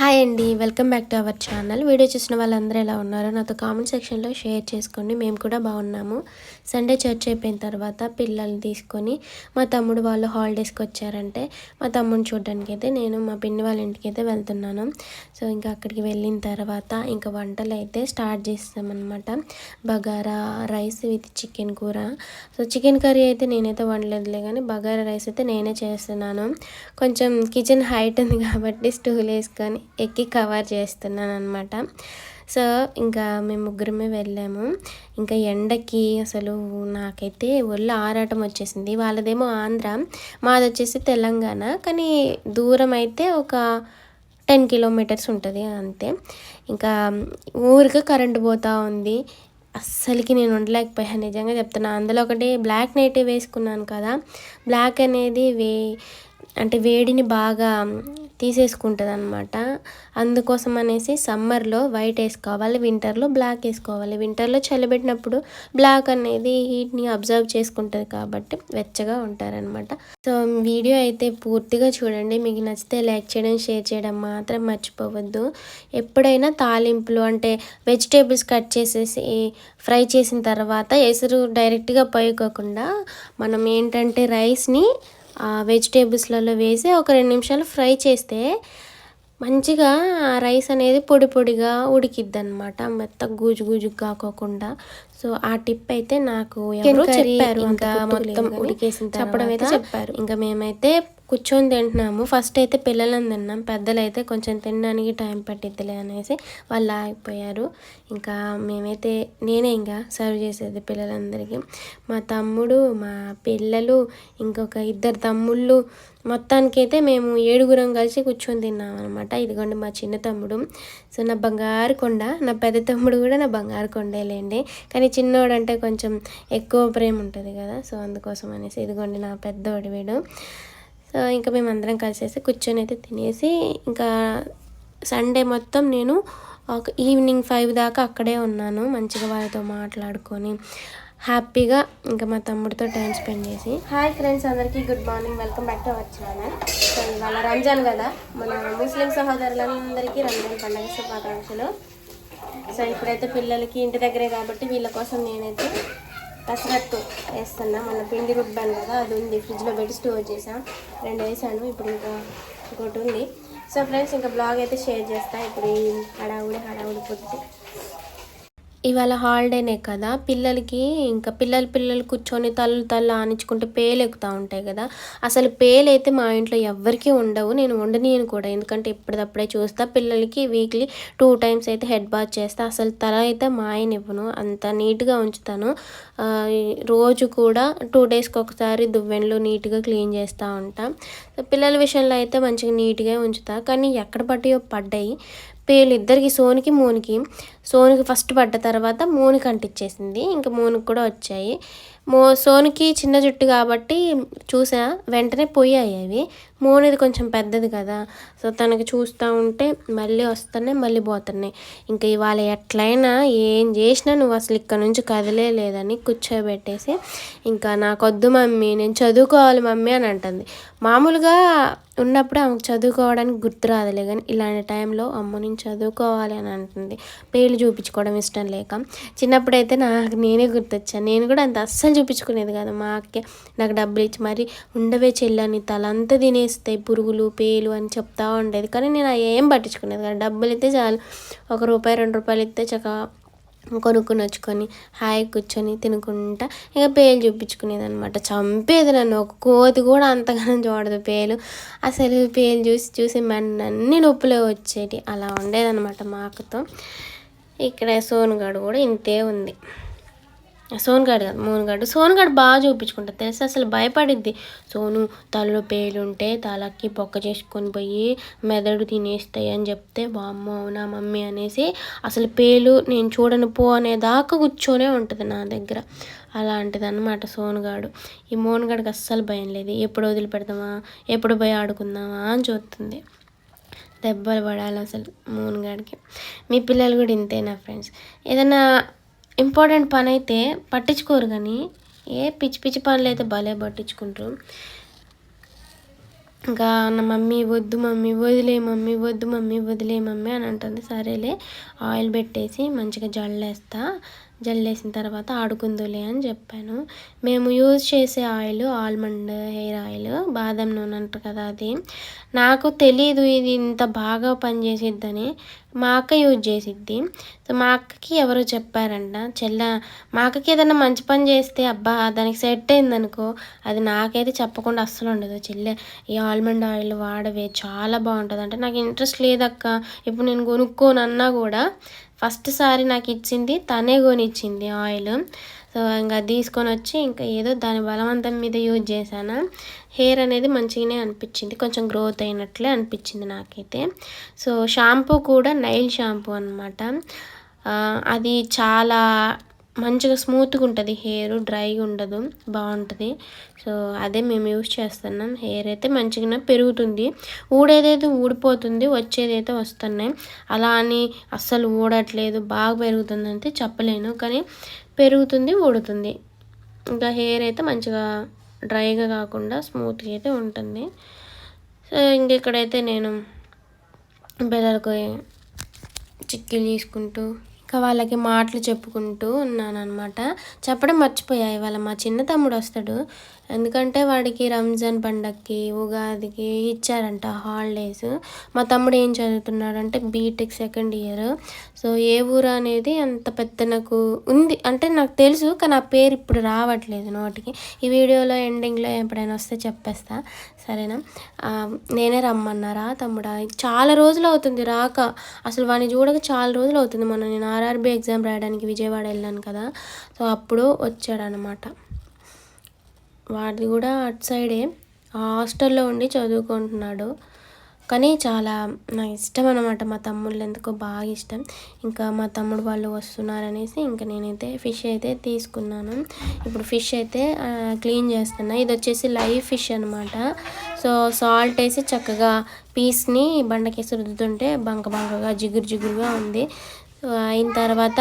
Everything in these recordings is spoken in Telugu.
హాయ్ అండి welcome back to our channel. Video చూసిన వాళ్ళందరూ ఎలా ఉన్నారో నాతో కామెంట్ సెక్షన్లో షేర్ చేసుకోండి. మేము కూడా బాగున్నాము. సండే చర్చ్ అయిపోయిన తర్వాత పిల్లల్ని తీసుకొని మా తమ్ముడు వాళ్ళు హాలిడేస్కి వచ్చారంటే మా తమ్ముడిని చూడడానికి అయితే నేను మా పిన్ని వాళ్ళ ఇంటికి అయితే వెళ్తున్నాను. సో ఇంకా అక్కడికి వెళ్ళిన తర్వాత ఇంకా వంటలు అయితే స్టార్ట్ చేస్తామన్నమాట. బగారా రైస్ విత్ చికెన్ కూర. సో చికెన్ కర్రీ అయితే నేనైతే వండలేదులే కానీ బగారా రైస్ అయితే నేనే చేస్తున్నాను. కొంచెం కిచెన్ హైట్ ఉంది కాబట్టి స్టూల్ వేసుకొని ఎక్కి కవర్ చేస్తున్నాను అనమాట సో ఇంకా మేము ముగ్గురమే వెళ్ళాము. ఇంకా ఎండకి అసలు నాకైతే ఒళ్ళు ఆరాటం వచ్చేసింది. వాళ్ళదేమో ఆంధ్ర మాది వచ్చేసి తెలంగాణ. కానీ దూరం అయితే ఒక టెన్ కిలోమీటర్స్ ఉంటుంది అంతే. ఇంకా ఊరికి కరెంటు పోతూ ఉంది. అస్సలకి నేను ఉండలేకపోయాను నిజంగా చెప్తున్నా అందులో ఒకటి బ్లాక్ నైటే వేసుకున్నాను కదా. బ్లాక్ అనేది వే అంటే వేడిని బాగా తీసేసుకుంటుంది అనమాట అందుకోసం అనేసి సమ్మర్లో వైట్ వేసుకోవాలి వింటర్లో బ్లాక్ వేసుకోవాలి. వింటర్లో చలిబెట్టినప్పుడు బ్లాక్ అనేది హీట్ని అబ్జర్వ్ చేసుకుంటుంది కాబట్టి వెచ్చగా ఉంటారనమాట సో వీడియో అయితే పూర్తిగా చూడండి. మీకు నచ్చితే లైక్ చేయడం షేర్ చేయడం మాత్రం మర్చిపోవద్దు. ఎప్పుడైనా తాలింపులు అంటే వెజిటేబుల్స్ కట్ చేసేసి ఫ్రై చేసిన తర్వాత ఎసురు డైరెక్ట్గా పోయకోకుండా మనం ఏంటంటే రైస్ని వెజిటేబుల్స్లలో వేసి ఒక రెండు నిమిషాలు ఫ్రై చేస్తే మంచిగా రైస్ అనేది పొడి పొడిగా ఉడికిద్ది అనమాట మెత్త గూజు గూజు కాకోకుండా సో ఆ టిప్ అయితే నాకు ఎవరో చెప్పారు. ఇంకా మొత్తం ఉడికేసిన చెప్పడం అయితే చెప్పారు. ఇంకా మేమైతే కూర్చొని తింటున్నాము. ఫస్ట్ అయితే పిల్లలను తిన్నాం. పెద్దలు అయితే కొంచెం తినడానికి టైం పట్టిద్దిలే అనేసి వాళ్ళు ఆగిపోయారు. ఇంకా మేమైతే నేనే ఇంకా సర్వ్ చేసేది పిల్లలందరికీ. మా తమ్ముడు మా పిల్లలు ఇంకొక ఇద్దరు తమ్ముళ్ళు మొత్తానికైతే మేము ఏడుగురం కలిసి కూర్చొని తిన్నాం అనమాట ఇదిగోండి మా చిన్న తమ్ముడు. సో నా బంగారు కొండ నా పెద్ద తమ్ముడు కూడా నా బంగారు కొండేలేండి. కానీ చిన్నోడు అంటే కొంచెం ఎక్కువ ప్రేమ ఉంటుంది కదా. సో అందుకోసం అనేసి ఇదిగోండి నా పెద్దోడు వీడు. సో ఇంకా మేము అందరం కలిసేసి కూర్చొని అయితే తినేసి ఇంకా సండే మొత్తం నేను ఈవినింగ్ ఫైవ్ దాకా అక్కడే ఉన్నాను మంచిగా వాళ్ళతో మాట్లాడుకొని హ్యాపీగా ఇంకా మా తమ్ముడితో టైం స్పెండ్ చేసి. హాయ్ ఫ్రెండ్స్ అందరికీ good morning. Welcome back to our channel. So ఇవాళ రంజాన్ కదా. మన ముస్లిం సహోదరులందరికీ రంజాన్ పండుగ శుభాకాంక్షలు. సో ఇప్పుడైతే పిల్లలకి ఇంటి దగ్గరే కాబట్టి వీళ్ళ కోసం నేనైతే కసరత్తు వేస్తున్నా. మన పిండి రుబ్బాను కదా అది ఉంది. ఫ్రిడ్జ్లో పెట్టి స్టోర్ చేసాం రెండు వేసాను ఇప్పుడు ఇంకా ఇంకోటి ఉంది. సో ఫ్రెండ్స్ ఇంకా బ్లాగ్ అయితే షేర్ చేస్తాను ఇప్పుడు ఈ హడావుడి హడావుడి పొద్దు. ఇవాళ హాలిడేనే కదా పిల్లలకి ఇంకా పిల్లలు పిల్లలు కూర్చొని తల్లు తల్లు ఆనించుకుంటే పేలు ఎక్కుతూ ఉంటాయి కదా. అసలు పేలు అయితే మా ఇంట్లో ఎవ్వరికీ ఉండవు నేను ఉండనీయను కూడా. ఎందుకంటే ఎప్పటిదప్పుడే చూస్తా పిల్లలకి వీక్లీ టూ టైమ్స్ అయితే హెడ్ బాత్ చేస్తా. అసలు తల అయితే మా ఆయన ఇవ్వను అంత నీట్గా ఉంచుతాను. రోజు కూడా టూ డేస్కి ఒకసారి దువ్వెన్లు నీట్గా క్లీన్ చేస్తూ ఉంటా. పిల్లల విషయంలో అయితే మంచిగా నీట్గా ఉంచుతా. కానీ ఎక్కడ పట్టియో పడ్డాయి. పేలు ఇద్దరికి సోనికి మోనికి. సోనికి ఫస్ట్ పడ్డ తర్వాత మోనికి అంటించేసింది ఇంకా మోనికి కూడా వచ్చాయి. మో సోనికి చిన్న జుట్టు కాబట్టి చూసా వెంటనే పోయాయి అవి. మోనిది కొంచెం పెద్దది కదా. సో తనకి చూస్తూ ఉంటే మళ్ళీ వస్తున్నాయి మళ్ళీ పోతున్నాయి. ఇంకా ఇవాళ ఎట్లయినా ఏం చేసినా నువ్వు అసలు ఇక్కడ నుంచి కదలే లేదని కూర్చోబెట్టేసి ఇంకా నాకొద్దు మమ్మీ నేను చదువుకోవాలి మమ్మీ అని అంటుంది. మామూలుగా ఉన్నప్పుడు ఆమెకు చదువుకోవడానికి గుర్తురాదులే కానీ ఇలాంటి టైంలో అమ్మ నేను చదువుకోవాలి అని అంటుంది. పేర్లు చూపించుకోవడం ఇష్టం లేక. చిన్నప్పుడైతే నాకు నేనే గుర్తొచ్చాను. నేను కూడా అంత అస్సలు చూపించుకునేది కాదు. మా అక్కే నాకు డబ్బులు ఇచ్చి మరి ఉండవే చెల్లని తలంతా తినేస్తాయి పురుగులు పేలు అని చెప్తా ఉండేది. కానీ నేను ఏం పట్టించుకునేది కాదు. డబ్బులు ఇస్తే చాలు. ఒక రూపాయి రెండు రూపాయలు ఇస్తే చక్కగా కొనుక్కుని వచ్చుకొని హాయి కూర్చొని తినుకుంటా. ఇక పేలు చూపించుకునేది అనమాట చంపేది నన్ను. ఒక కోతి కూడా అంతగానో చూడదు పేలు. అసలు పేలు చూసి చూసి అన్ని నొప్పులే వచ్చేటి. అలా ఉండేదన్నమాట మాకుతో. ఇక్కడ సోనుగాడు కూడా ఇంతే ఉంది. సోన్గాడు కాదు మోన్గాడు. సోన్గాడు బాగా చూపించుకుంటుంది తెలుసు? అసలు భయపడిద్ది సోను తలలో పేలుంటే తలకి పొక్క చేసుకొని పోయి మెదడు తినేస్తాయి అని చెప్తే బామ్మ అవునా మమ్మీ అనేసి అసలు పేలు నేను చూడను పో అనేదాకా కూర్చొనే ఉంటుంది నా దగ్గర. అలాంటిది అనమాట సోనుగాడు. ఈ మోన్గాడికి అస్సలు భయం లేదు. ఎప్పుడు వదిలిపెడతామా ఎప్పుడు పోయి ఆడుకుందామా అని చూస్తుంది. దెబ్బలు పడాలి అసలు మూన్గాడికి. మీ పిల్లలు కూడా ఇంతేనా ఫ్రెండ్స్? ఏదైనా ఇంపార్టెంట్ పని అయితే పట్టించుకోరు కానీ ఏ పిచ్చి పిచ్చి పనులు అయితే భలే పట్టించుకుంటారు. ఇంకా నా మమ్మీ వద్దు మమ్మీ వదిలే మమ్మీ వద్దు మమ్మీ వదిలే మమ్మీ అని అంటుంది. సరేలే ఆయిల్ పెట్టేసి మంచిగా జల్లేస్తా. జల్లేసిన తర్వాత ఆడుకుందులే అని చెప్పాను. మేము యూజ్ చేసే ఆయిల్ ఆల్మండ్ హెయిర్ ఆయిల్ బాదం నూనె అంటారు కదా అది. నాకు తెలీదు ఇది ఇంత బాగా పనిచేసిద్దని. మా అక్క యూజ్ చేసిద్ది. సో మా అక్కకి ఎవరో చెప్పారంట చెల్ల మా అక్కకి ఏదైనా మంచి పని చేస్తే అబ్బా దానికి సెట్ అయిందనుకో అది నాకైతే చెప్పకుండా అస్సలు ఉండదు. చెల్లె ఈ ఆల్మండ్ ఆయిల్ వాడవే చాలా బాగుంటుంది అంటే నాకు ఇంట్రెస్ట్ లేదక్క ఇప్పుడు నేను కొనుక్కోనన్నా కూడా ఫస్ట్ సారి నాకు ఇచ్చింది తనే కొనిచ్చింది ఆయిల్. సో ఇంకా తీసుకొని వచ్చి ఇంకా ఏదో దాని బలవంతం మీద యూజ్ చేశాను. హెయిర్ అనేది మంచిగానే అనిపించింది కొంచెం గ్రోత్ అయినట్లే అనిపించింది నాకైతే. సో షాంపూ కూడా నైల్ షాంపూ అనమాట అది చాలా మంచిగా స్మూత్గా ఉంటుంది హెయిర్ డ్రైగా ఉండదు. బాగుంటుంది. సో అదే మేము యూస్ చేస్తున్నాం. హెయిర్ అయితే మంచిగా పెరుగుతుంది. ఊడేదైతే ఊడిపోతుంది వచ్చేదైతే వస్తున్నాయి. అలా అని అస్సలు ఊడట్లేదు. బాగా పెరుగుతుంది అంటే చెప్పలేను. కానీ పెరుగుతుంది ఊడుతుంది. ఇంకా హెయిర్ అయితే మంచిగా డ్రైగా కాకుండా స్మూత్గా అయితే ఉంటుంది. సో ఇంకెక్కడైతే నేను పిల్లలకు చిక్కీలు తీసుకుంటూ ఇంకా వాళ్ళకి మాటలు చెప్పుకుంటూ ఉన్నాను అనమాట చెప్పడం మర్చిపోయా ఇవాళ మా చిన్న తమ్ముడు వస్తాడు. ఎందుకంటే వాడికి రంజాన్ పండగకి ఉగాదికి ఇచ్చారంట హాలిడేస్. మా తమ్ముడు ఏం చదువుతున్నాడంటే బీటెక్ సెకండ్ ఇయర్. సో ఏ ఊరు అనేది అంత పెద్ద నాకు ఉంది. అంటే నాకు తెలుసు కానీ ఆ పేరు ఇప్పుడు రావట్లేదు నోటికి. ఈ వీడియోలో ఎండింగ్లో ఎప్పుడైనా వస్తే చెప్పేస్తా. సరేనా? నేనే రమ్మన్నారా తమ్ముడా. చాలా రోజులు అవుతుంది రాక. అసలు వాడిని చూడక చాలా రోజులు అవుతుంది. మొన్న నేను ఆర్ఆర్బీ ఎగ్జామ్ రాయడానికి విజయవాడ వెళ్ళాను కదా. సో అప్పుడు వచ్చాడనమాట వాడిది కూడా అటు సైడే. హాస్టల్లో ఉండి చదువుకుంటున్నాడు. కానీ చాలా నాకు ఇష్టం అనమాట మా తమ్ముళ్ళు ఎందుకో బాగా ఇష్టం. ఇంకా మా తమ్ముడు వాళ్ళు వస్తున్నారనేసి ఇంకా నేనైతే ఫిష్ అయితే తీసుకున్నాను. ఇప్పుడు ఫిష్ అయితే క్లీన్ చేస్తున్నా. ఇది వచ్చేసి లైవ్ ఫిష్ అనమాట సో సాల్ట్ వేసి చక్కగా పీస్ని బండకేసి రుద్దుతుంటే బంక బంకగా జిగురు జిగురుగా ఉంది. అయిన తర్వాత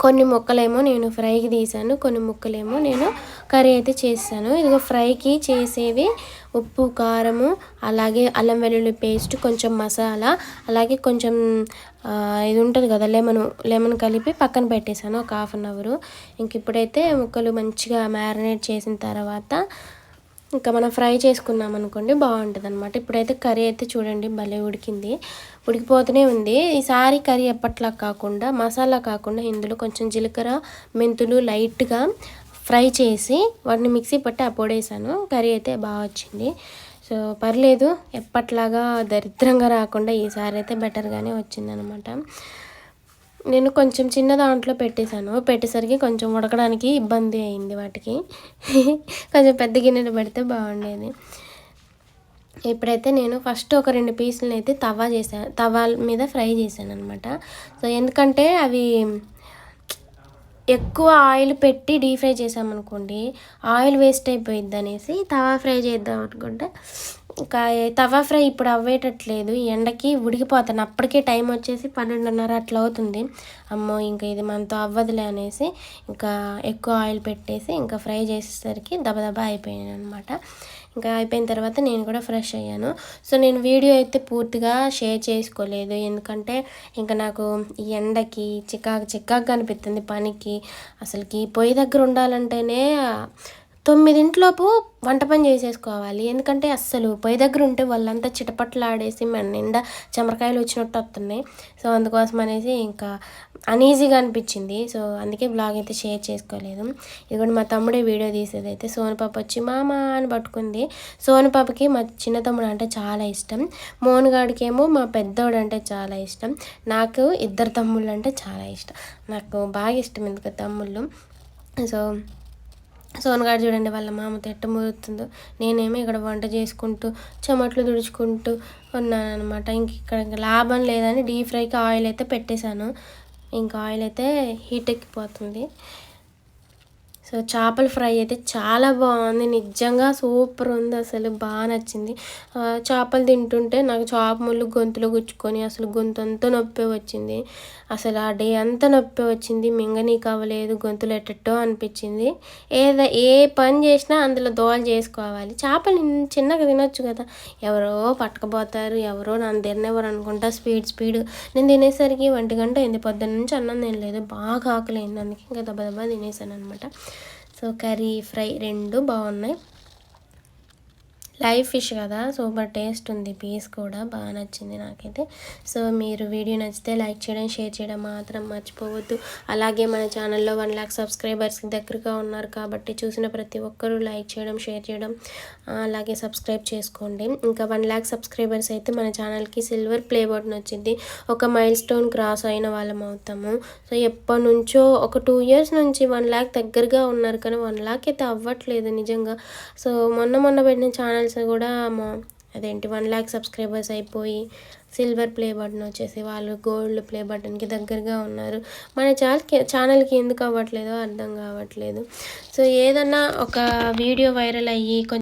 కొన్ని ముక్కలేమో నేను ఫ్రైకి తీసాను కొన్ని ముక్కలేమో నేను కర్రీ అయితే చేశాను ఇదిగో ఫ్రైకి చేసేవి ఉప్పు కారము అలాగే అల్లం వెల్లుల్లి పేస్ట్ కొంచెం మసాలా అలాగే కొంచెం ఇది ఉంటుంది కదా లెమన్ లెమన్ కలిపి పక్కన పెట్టేశాను ఒక హాఫ్ అన్ అవరు. ఇంక ఇప్పుడైతే ముక్కలు మంచిగా మ్యారినేట్ చేసిన తర్వాత ఇంకా మనం ఫ్రై చేసుకున్నాం అనుకోండి బాగుంటుంది అనమాట ఇప్పుడైతే కర్రీ అయితే చూడండి భలే ఉడికింది. ఉడికిపోతూనే ఉంది. ఈసారి కర్రీ ఎప్పట్లా కాకుండా మసాలా కాకుండా ఇందులో కొంచెం జీలకర్ర మెంతులు లైట్గా ఫ్రై చేసి వాటిని మిక్సీ పట్టి అప్పొడేసాను కర్రీ అయితే బాగా వచ్చింది. సో పర్లేదు ఎప్పట్లాగా దరిద్రంగా రాకుండా ఈసారి అయితే బెటర్గానే వచ్చిందనమాట నేను కొంచెం చిన్న దాంట్లో పెట్టేశాను. పెట్టేసరికి కొంచెం ఉడకడానికి ఇబ్బంది అయింది వాటికి. కొంచెం పెద్ద గిన్నెలు పెడితే బాగుండేది. ఇప్పుడైతే నేను ఫస్ట్ ఒక రెండు పీసులను అయితే తవా చేశాను తవా మీద ఫ్రై చేశాను అనమాట సో ఎందుకంటే అవి ఎక్కువ ఆయిల్ పెట్టి డీప్ ఫ్రై చేసామనుకోండి ఆయిల్ వేస్ట్ అయిపోయిద్ది అనేసి తవా ఫ్రై చేద్దాం అనుకుంటే ఇంకా తవా ఫ్రై ఇప్పుడు అవ్వేటట్లేదు. ఎండకి ఉడికిపోతాను. అప్పటికే టైం వచ్చేసి పన్నెండున్నర అట్లా అవుతుంది. అమ్మో ఇంకా ఇది మనతో అవ్వదులే అనేసి ఇంకా ఎక్కువ ఆయిల్ పెట్టేసి ఇంకా ఫ్రై చేసేసరికి దబదబా అయిపోయాను అనమాట ఇంకా అయిపోయిన తర్వాత నేను కూడా ఫ్రెష్ అయ్యాను. సో నేను వీడియో అయితే పూర్తిగా షేర్ చేసుకోలేదు. ఎందుకంటే ఇంకా నాకు ఈ ఎండకి చికాకు చికాకు కనిపిస్తుంది పనికి. అసలుకి పొయ్యి దగ్గర ఉండాలంటేనే తొమ్మిదింట్లోపు వంట పని చేసేసుకోవాలి. ఎందుకంటే అస్సలు పొయ్యి దగ్గర ఉంటే వాళ్ళంతా చిటపట్లాడేసి మన నిండా చెమరకాయలు వచ్చినట్టు వస్తున్నాయి. సో అందుకోసం అనేసి ఇంకా అనీజీగా అనిపించింది. సో అందుకే బ్లాగ్ అయితే షేర్ చేసుకోలేదు. ఇది కూడా మా తమ్ముడే వీడియో తీసేది అయితే సోనపాప వచ్చి మామ అని పట్టుకుంది. సోనపాపకి మా చిన్న తమ్ముడు అంటే చాలా ఇష్టం. మోనుగాడికి ఏమో మా పెద్దోడు అంటే చాలా ఇష్టం. నాకు ఇద్దరు తమ్ముళ్ళు అంటే చాలా ఇష్టం. నాకు బాగా ఇష్టం ఎందుకు తమ్ముళ్ళు. సో సోనగాడు చూడండి వాళ్ళ మామ తిట్ట మురుగుతుందో నేనేమో ఇక్కడ వంట చేసుకుంటూ చెమట్లు తుడుచుకుంటూ ఉన్నానమాట ఇంక ఇక్కడ లాభం లేదని డీప్ ఫ్రైకి ఆయిల్ అయితే పెట్టేశాను. ఇంకా ఆయిల్ అయితే హీట్ ఎక్కిపోతుంది. సో చేపల ఫ్రై అయితే చాలా బాగుంది. నిజంగా సూపర్ ఉంది. అసలు బాగా నచ్చింది. చేపలు తింటుంటే నాకు చేప ముళ్ళు గొంతులో గుచ్చుకొని అసలు గొంతు అంతా నొప్పి వచ్చింది. అసలు ఆ డే అంతా నొప్పి వచ్చింది. మింగనీకి అవ్వలేదు. గొంతులు ఎట్టట్టో అనిపించింది. ఏదో ఏ పని చేసినా అందులో దోవలు చేసుకోవాలి. చేపలు చిన్నగా తినొచ్చు కదా. ఎవరో పట్టకపోతారు. ఎవరో నన్ను తినెవరు అనుకుంటా స్పీడ్ స్పీడ్. నేను తినేసరికి ఒంటి గంట అయింది. పొద్దున్న నుంచి అన్నం తినలేదు. బాగా ఆకలి అయింది. అందుకే ఇంకా దెబ్బ దెబ్బ తినేసాను అనమాట సో కర్రీ ఫ్రై రెండు బాగున్నాయి. లైవ్ ఫిష్ కదా సూపర్ టేస్ట్ ఉంది పీస్ కూడా బాగా నచ్చింది నాకైతే. సో మీరు వీడియో నచ్చితే లైక్ చేయడం షేర్ చేయడం మాత్రం మర్చిపోవద్దు. అలాగే మన ఛానల్లో వన్ ల్యాక్ సబ్స్క్రైబర్స్కి దగ్గరగా ఉన్నారు కాబట్టి చూసిన ప్రతి ఒక్కరూ లైక్ చేయడం షేర్ చేయడం అలాగే సబ్స్క్రైబ్ చేసుకోండి. ఇంకా వన్ ల్యాక్ సబ్స్క్రైబర్స్ అయితే మన ఛానల్కి సిల్వర్ ప్లే బటన్ వచ్చింది. ఒక మైల్ స్టోన్ క్రాస్ అయిన వాళ్ళం అవుతాము. సో ఎప్పటి నుంచో ఒక టూ ఇయర్స్ నుంచి వన్ ల్యాక్ దగ్గరగా ఉన్నారు కానీ వన్ ల్యాక్ అయితే అవ్వట్లేదు నిజంగా. సో మొన్న మొన్న పెట్టిన ఛానల్స్ కూడా మా అదేంటి వన్ ల్యాక్ సబ్స్క్రైబర్స్ అయిపోయి సిల్వర్ ప్లే బటన్ వచ్చేసి వాళ్ళు గోల్డ్ ప్లే బటన్కి దగ్గరగా ఉన్నారు. మన ఛానల్కి ఛానల్కి ఎందుకు అవ్వట్లేదో అర్థం కావట్లేదు. సో ఏదన్నా ఒక వీడియో వైరల్ అయ్యి కొంచెం